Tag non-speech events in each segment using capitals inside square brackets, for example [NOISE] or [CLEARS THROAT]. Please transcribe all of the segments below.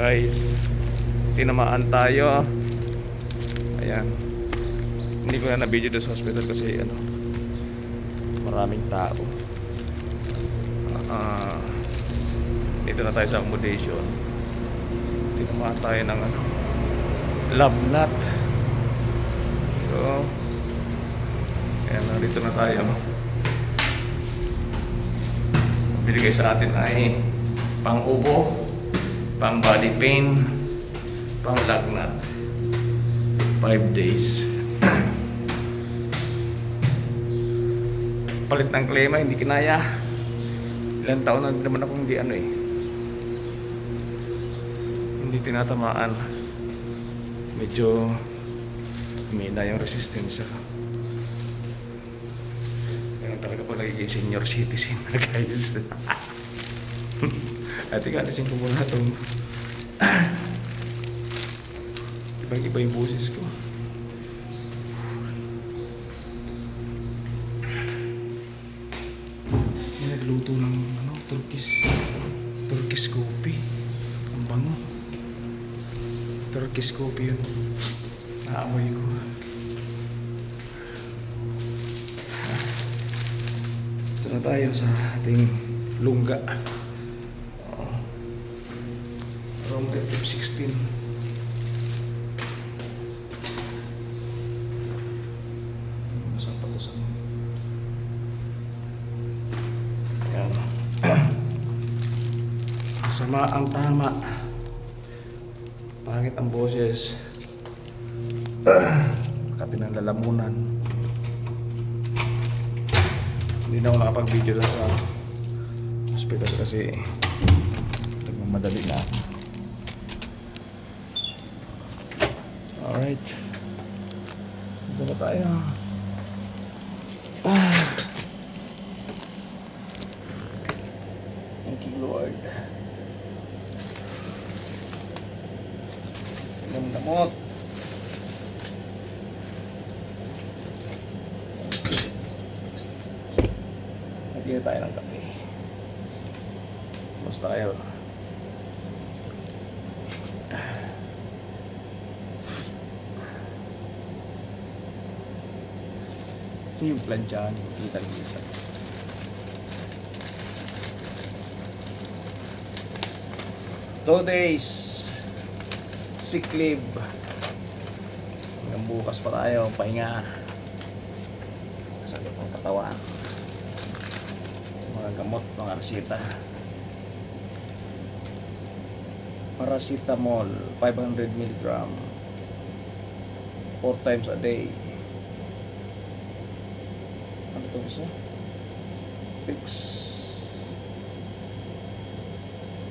Guys, tinamaan tayo. Ayan. Hindi ko na na-video sa hospital kasi ano, maraming tao. Ah, dito na tayo sa accommodation. Tinamaan tayo ng ano, love nut. So, ayan, dito na tayo. Binigay sa atin ay pang ubo, pang body pain, pang lagnat. 5 days. [COUGHS] Palit ng klema, hindi kinaya. Ilang taon na naman ako hindi ano eh. Hindi tinatamaan. Medyo humina yung resistensya. Ganun talaga pag nagiging senior citizen na [LAUGHS] guys. [LAUGHS] At ika, alisin ko muna itong [COUGHS] ibang iba yung boses ko. Nagluto ng ano, Turkish Turkish coffee. Ang bango. Turkish coffee yun. Naamoy ko. Ito na tayo sa ating lungga. Room Detective 16. Nasa patusan mo. Yan. Masama ang tama. Pangit ang boses. [CLEARS THROAT] Kapi ng lalamunan. Hindi na ako nakapag-video doon sa hospital kasi nagmamadali na ako. Alright. Dito na tayo. Ah. Thank you, Lord. Namdamot. Nagkita tayo ng kape. Basta tayo. Ito yung planchahan. Kita-kita. Two days sick leave. Hanggang bukas pa tayo, pahinga. Sakit ng katawan. Mga gamot, mga resita. Paracetamol, 500 mg. 4 times a day. Ano to isa? Pix.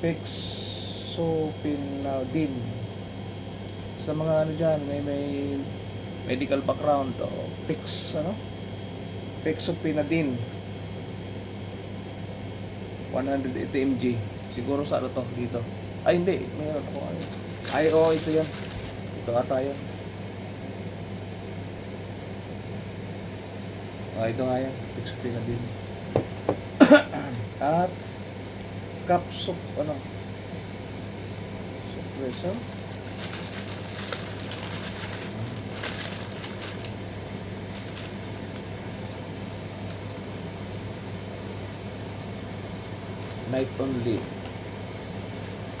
Pixopinadine. Sa mga ano dyan, may may medical background o Pix, ano? Pixopinadine. 180 mg. Siguro sa ano to, dito. Ay, hindi. Mayroon ako. Ay, oo, ito yan. Ito ata yan. Ah, ito nga yan. Pixopinadine. [COUGHS] At capsup, ano? Suppressor. Night only. [COUGHS]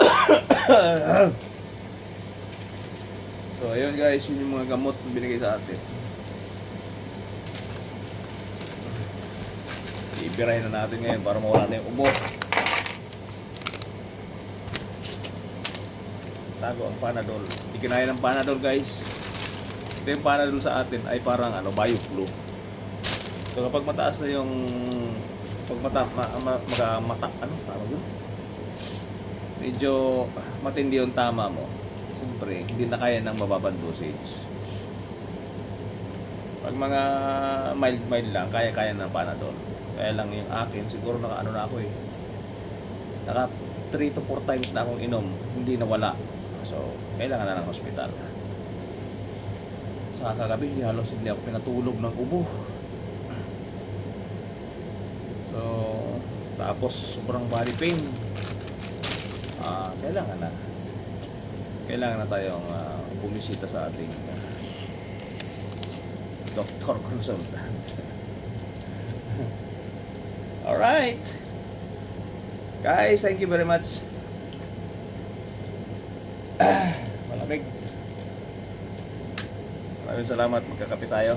so, ayun guys, yun yung mga gamot na binigay sa atin. Ibirahin na natin ngayon para mawala na yung ubo. Tago ang Panadol. Hindi kinaya ng Panadol guys. Ito yung Panadol sa atin ay parang ano, bioflu. So kapag mataas na yung pag mata, ma, ma, maga, mata, ano, tawag yun? Medyo matindi yung tama mo. Siyempre, hindi na kaya ng mababang dosage. Pag mga mild-mild lang, kaya-kaya ng Panadol. Kaya lang yung akin, siguro naka ano na ako eh. Naka 3 to 4 times na akong inom, hindi nawala. So, kailangan na ng hospital. Sa kagabi, hindi halos hindi ako pinatulog ng ubo. So, tapos sobrang body pain. Ah, kailangan na. kailangan na tayong ah, bumisita sa ating ah, doktor consultant. Alright. Guys, thank you very much. Ah, malamig. Maraming salamat. Magkakape tayo.